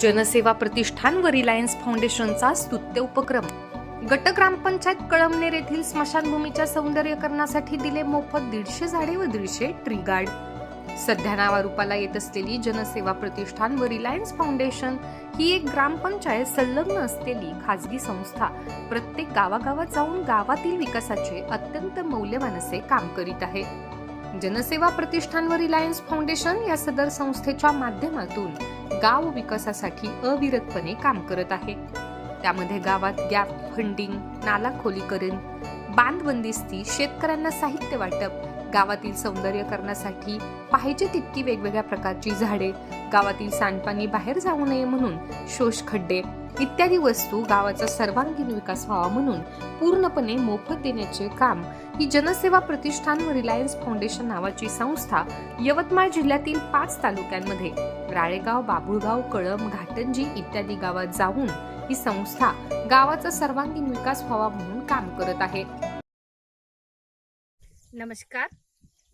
जनसेवा प्रतिष्ठान व रिलायन्स फाउंडेशनचा स्तुत्य उपक्रम. गट ग्रामपंचायत कळमनेर येथील स्मशानभूमीच्या सौंदर्यकरणासाठी दिले मोफत दीडशे झाडे व दीडशे ट्री गार्ड सध्या नावारूपाला येत असलेली जनसेवा प्रतिष्ठान व रिलायन्स फाउंडेशन ही एक ग्रामपंचायत संलग्न असलेली खाजगी संस्था. प्रत्येक गावागावात जाऊन गावातील विकासाचे अत्यंत मौल्यवान असे काम करीत आहे. जनसेवा प्रतिष्ठान व रिलायन्स फाउंडेशन या सदर संस्थेच्या माध्यमातून गाव विकासासाठी अविरतपणे काम करत आहे. त्यामध्ये गावात गॅप फंडिंग नाला खोलीकरण बांधबंदिस्ती शेतकऱ्यांना साहित्य वाटप गावातील सौंदर्यकरणासाठी पाहिजे तितकी वेगवेगळ्या प्रकारची झाडे गावातील सांडपाणी बाहेर जाऊ नये म्हणून शोष खड्डे इत्यादी वस्तू गावाचा सर्वांगीण विकास व्हावा म्हणून पूर्णपणे मोफत देण्याचे काम ही जनसेवा प्रतिष्ठान व रिलायन्स फाउंडेशन नावाची संस्था यवतमाळ जिल्ह्यातील पाच तालुक्यांमध्ये. राळेगाव बाबुळगाव कळम घाटंजी इत्यादी गावात जाऊन ही संस्था गावाचा सर्वांगीण विकास व्हावा म्हणून काम करत आहे. नमस्कार.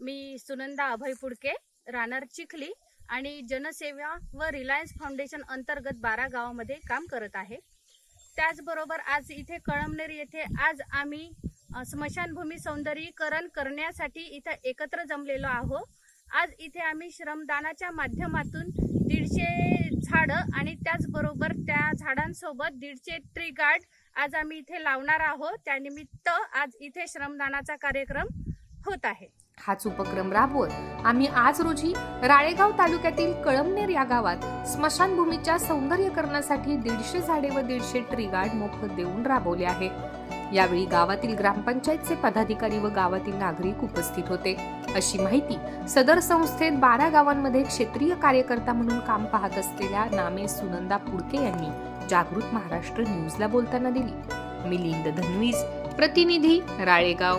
मी सुनंदा अभय पुडके राहणार चिखली. आणि जनसेवा व रिलायन्स फाउंडेशन अंतर्गत बारा गावामध्ये काम करत आहे. त्याचबरोबर आज इथे कळमनेर येथे आज आम्ही स्मशानभूमी सौंदर्यीकरण करण्यासाठी इथं एकत्र जमलेलो आहोत आज इथे आम्ही श्रमदानाच्या माध्यमातून दीडशे झाडं आणि त्याचबरोबर त्या झाडांसोबत दीडशे ट्री गार्ड आज आम्ही इथे लावणार आहोत त्यानिमित्त आज इथे श्रमदानाचा कार्यक्रम होत आहे. हाच उपक्रम राबवत आम्ही आज रोजी राळेगाव तालुक्यातील कळमनेर या गावात स्मशानभूमीच्या सौंदर्यकरणासाठी दीडशे झाडे व दीडशे ट्री गार्ड मोफत देऊन राबवले आहे. यावेळी गावातील ग्रामपंचायतचे पदाधिकारी व गावातील नागरिक उपस्थित होते. अशी माहिती सदर संस्थेत बारा गावांमध्ये क्षेत्रीय कार्यकर्ता म्हणून काम पाहत असलेल्या नामे सुनंदा पुडके यांनी जागृत महाराष्ट्र न्यूजला बोलताना दिली. मिलिंद धनवीज प्रतिनिधी राळेगाव.